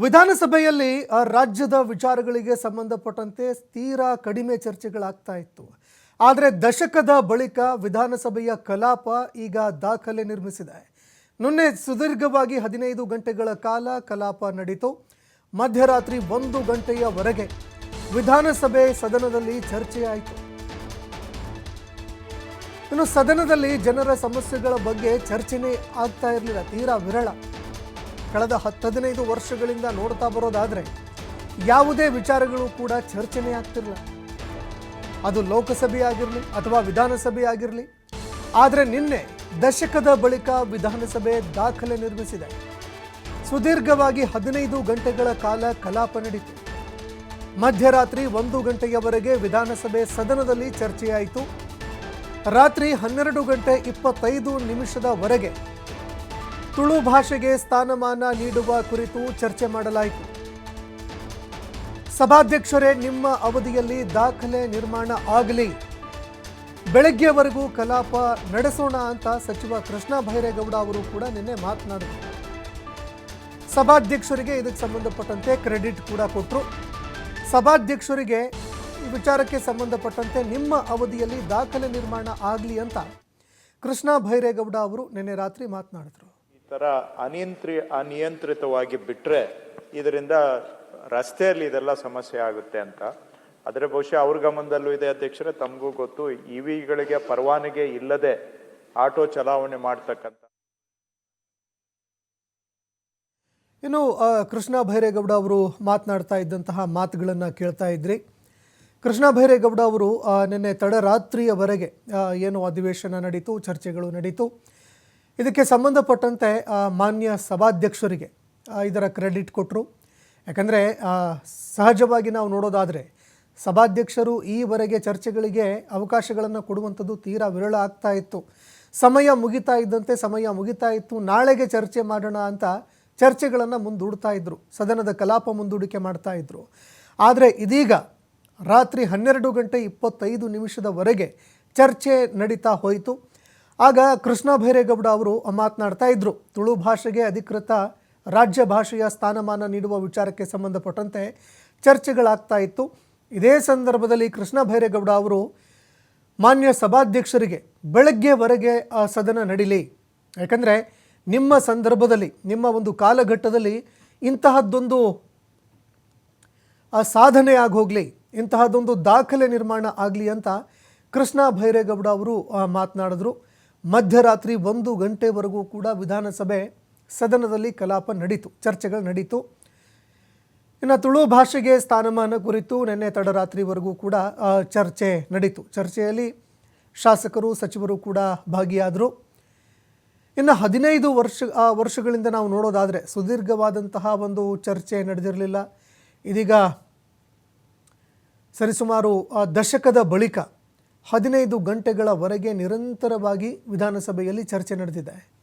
ವಿಧಾನಸಭೆಯಲ್ಲಿ ರಾಜ್ಯದ ವಿಚಾರಗಳಿಗೆ ಸಂಬಂಧಪಟ್ಟಂತೆ ತೀರಾ ಕಡಿಮೆ ಚರ್ಚೆಗಳಾಗ್ತಾ ಇತ್ತು. ಆದರೆ ದಶಕದ ಬಳಿಕ ವಿಧಾನಸಭೆಯ ಕಲಾಪ ಈಗ ದಾಖಲೆ ನಿರ್ಮಿಸಿದೆ. ನಿನ್ನೆ ಸುದೀರ್ಘವಾಗಿ ಹದಿನೈದು ಗಂಟೆಗಳ ಕಾಲ ಕಲಾಪ ನಡೀತು. ಮಧ್ಯರಾತ್ರಿ ಒಂದು ಗಂಟೆಯವರೆಗೆ ವಿಧಾನಸಭೆ ಸದನದಲ್ಲಿ ಚರ್ಚೆಯಾಯಿತು. ಇನ್ನು ಸದನದಲ್ಲಿ ಜನರ ಸಮಸ್ಯೆಗಳ ಬಗ್ಗೆ ಚರ್ಚೆನೇ ಆಗ್ತಾ ಇರಲಿಲ್ಲ, ತೀರಾ ವಿರಳ. ಕಳೆದ ಹತ್ತು ಹದಿನೈದು ವರ್ಷಗಳಿಂದ ನೋಡ್ತಾ ಬರೋದಾದ್ರೆ ಯಾವುದೇ ವಿಚಾರಗಳು ಕೂಡ ಚರ್ಚೆನೇ ಆಗ್ತಿರಲಿಲ್ಲ. ಅದು ಲೋಕಸಭೆ ಆಗಿರಲಿ ಅಥವಾ ವಿಧಾನಸಭೆ ಆಗಿರಲಿ ಆದರೆ ನಿನ್ನೆ ದಶಕದ ಬಳಿಕ ವಿಧಾನಸಭೆ ದಾಖಲೆ ನಿರ್ಮಿಸಿದೆ. ಸುದೀರ್ಘವಾಗಿ ಹದಿನೈದು ಗಂಟೆಗಳ ಕಾಲ ಕಲಾಪ ನಡೀತು. ಮಧ್ಯರಾತ್ರಿ ಒಂದು ಗಂಟೆಯವರೆಗೆ ವಿಧಾನಸಭೆ ಸದನದಲ್ಲಿ ಚರ್ಚೆಯಾಯಿತು. ರಾತ್ರಿ ಹನ್ನೆರಡು ಗಂಟೆ ಇಪ್ಪತ್ತೈದು ನಿಮಿಷದವರೆಗೆ ತುಳು ಭಾಷೆಗೆ ಸ್ಥಾನಮಾನ ನೀಡುವ ಕುರಿತು ಚರ್ಚೆ ಮಾಡಲಾಯಿತು. ಸಭಾಧ್ಯಕ್ಷರೇ, ನಿಮ್ಮ ಅವಧಿಯಲ್ಲಿ ದಾಖಲೆ ನಿರ್ಮಾಣ ಆಗಲಿ. ಬೆಳಗ್ಗೆವರೆಗೂ ಕಲಾಪ ನಡೆಸೋಣ ಅಂತ ಸಚಿವ ಕೃಷ್ಣ ಬೈರೇಗೌಡ ಅವರು ಕೂಡ ನಿನ್ನೆ ಮಾತನಾಡಿದರು. ಸಭಾಧ್ಯಕ್ಷರಿಗೆ ಇದಕ್ಕೆ ಸಂಬಂಧಪಟ್ಟಂತೆ ಕ್ರೆಡಿಟ್ ಕೂಡ ಕೊಟ್ಟರು. ಸಭಾಧ್ಯಕ್ಷರಿಗೆ ವಿಚಾರಕ್ಕೆ ಸಂಬಂಧಪಟ್ಟಂತೆ ನಿಮ್ಮ ಅವಧಿಯಲ್ಲಿ ದಾಖಲೆ ನಿರ್ಮಾಣ ಆಗಲಿ ಅಂತ ಕೃಷ್ಣ ಭೈರೇಗೌಡ ಅವರು ನಿನ್ನೆ ರಾತ್ರಿ ಮಾತನಾಡಿದರು. ಈ ಥರ ಅನಿಯಂತ್ರಿ ಅನಿಯಂತ್ರಿತವಾಗಿ ಬಿಟ್ಟರೆ ಇದರಿಂದ ರಸ್ತೆಯಲ್ಲಿ ಇದೆಲ್ಲ ಸಮಸ್ಯೆ ಆಗುತ್ತೆ ಅಂತ. ಆದರೆ ಬಹುಶಃ ಅವ್ರ ಗಮನದಲ್ಲೂ ಇದೆ ಅಧ್ಯಕ್ಷರೇ ತಮಗೂ ಗೊತ್ತು. ಇವಿಗಳಿಗೆ ಪರವಾನಗಿ ಇಲ್ಲದೆ ಆಟೋ ಚಲಾವಣೆ ಮಾಡ್ತಕ್ಕಂಥ ಇನ್ನು ಕೃಷ್ಣ ಭೈರೇಗೌಡ ಅವರು ಮಾತನಾಡ್ತಾ ಇದ್ದಂತಹ ಮಾತುಗಳನ್ನು ಕೇಳ್ತಾ ಇದ್ರಿ. ಕೃಷ್ಣ ಭೈರೇಗೌಡ ಅವರು ನಿನ್ನೆ ತಡರಾತ್ರಿಯವರೆಗೆ ಏನು ಅಧಿವೇಶನ ನಡೀತು, ಚರ್ಚೆಗಳು ನಡೀತು. ಇದಕ್ಕೆ ಸಂಬಂಧಪಟ್ಟಂತೆ ಮಾನ್ಯ ಸಭಾಧ್ಯಕ್ಷರಿಗೆ ಇದರ ಕ್ರೆಡಿಟ್ ಕೊಟ್ಟರು ಯಾಕಂದರೆ ಸಹಜವಾಗಿ ನಾವು ನೋಡೋದಾದರೆ, ಸಭಾಧ್ಯಕ್ಷರು ಈವರೆಗೆ ಚರ್ಚೆಗಳಿಗೆ ಅವಕಾಶಗಳನ್ನು ಕೊಡುವಂಥದ್ದು ತೀರಾ ವಿರಳ ಆಗ್ತಾ ಇತ್ತು. ಸಮಯ ಮುಗಿತಾ ಇದ್ದಂತೆ, ಸಮಯ ಮುಗಿತಾ ಇತ್ತು. ನಾಳೆಗೆ ಚರ್ಚೆ ಮಾಡೋಣ ಅಂತ ಚರ್ಚೆಗಳನ್ನು ಮುಂದೂಡ್ತಾ ಇದ್ದರು ಸದನದ ಕಲಾಪ ಮುಂದೂಡಿಕೆ ಮಾಡ್ತಾ ಇದ್ರು. ಆದರೆ ಇದೀಗ ರಾತ್ರಿ ಹನ್ನೆರಡು ಗಂಟೆ ಇಪ್ಪತ್ತೈದು ನಿಮಿಷದವರೆಗೆ ಚರ್ಚೆ ನಡೀತಾ ಹೋಯಿತು. ಆಗ ಕೃಷ್ಣ ಭೈರೇಗೌಡ ಅವರು ಮಾತನಾಡ್ತಾ ಇದ್ದರು ತುಳು ಭಾಷೆಗೆ ಅಧಿಕೃತ ರಾಜ್ಯ ಭಾಷೆಯ ಸ್ಥಾನಮಾನ ನೀಡುವ ವಿಚಾರಕ್ಕೆ ಸಂಬಂಧಪಟ್ಟಂತೆ ಚರ್ಚೆಗಳಾಗ್ತಾ ಇತ್ತು. ಇದೇ ಸಂದರ್ಭದಲ್ಲಿ ಕೃಷ್ಣ ಭೈರೇಗೌಡ ಅವರು ಮಾನ್ಯ ಸಭಾಧ್ಯಕ್ಷರಿಗೆ ಬೆಳಗ್ಗೆವರೆಗೆ ಆ ಸದನ ನಡೀಲಿ. ಯಾಕಂದರೆ ನಿಮ್ಮ ಸಂದರ್ಭದಲ್ಲಿ, ನಿಮ್ಮ ಒಂದು ಕಾಲಘಟ್ಟದಲ್ಲಿ ಇಂತಹದ್ದೊಂದು, ಆ ಸಾಧನೆ ಆಗೋಗ್ಲಿ ಇಂತಹದ್ದೊಂದು ದಾಖಲೆ ನಿರ್ಮಾಣ ಆಗಲಿ ಅಂತ ಕೃಷ್ಣ ಭೈರೇಗೌಡ ಅವರು ಮಾತನಾಡಿದ್ರು. ಮಧ್ಯರಾತ್ರಿ ಒಂದು ಗಂಟೆವರೆಗೂ ಕೂಡ ವಿಧಾನಸಭೆ ಸದನದಲ್ಲಿ ಕಲಾಪ ನಡೀತು, ಚರ್ಚೆಗಳು ನಡೀತು. ಇನ್ನು ತುಳು ಭಾಷೆಗೆ ಸ್ಥಾನಮಾನ ಕುರಿತು ನಿನ್ನೆ ತಡರಾತ್ರಿವರೆಗೂ ಕೂಡ ಚರ್ಚೆ ನಡೀತು. ಚರ್ಚೆಯಲ್ಲಿ ಶಾಸಕರು, ಸಚಿವರು ಕೂಡ ಭಾಗಿಯಾದರು. ಇನ್ನು ಹದಿನೈದು ವರ್ಷ ವರ್ಷಗಳಿಂದ ನಾವು ನೋಡೋದಾದರೆ ಸುದೀರ್ಘವಾದಂತಹ ಒಂದು ಚರ್ಚೆ ನಡೆದಿರಲಿಲ್ಲ. ಇದೀಗ ಸರಿಸುಮಾರು ಆ, ದಶಕದ ಬಳಿಕ ಹದಿನೈದು ಗಂಟೆಗಳವರೆಗೆ ನಿರಂತರವಾಗಿ ವಿಧಾನಸಭೆಯಲ್ಲಿ ಚರ್ಚೆ ನಡೆದಿದೆ.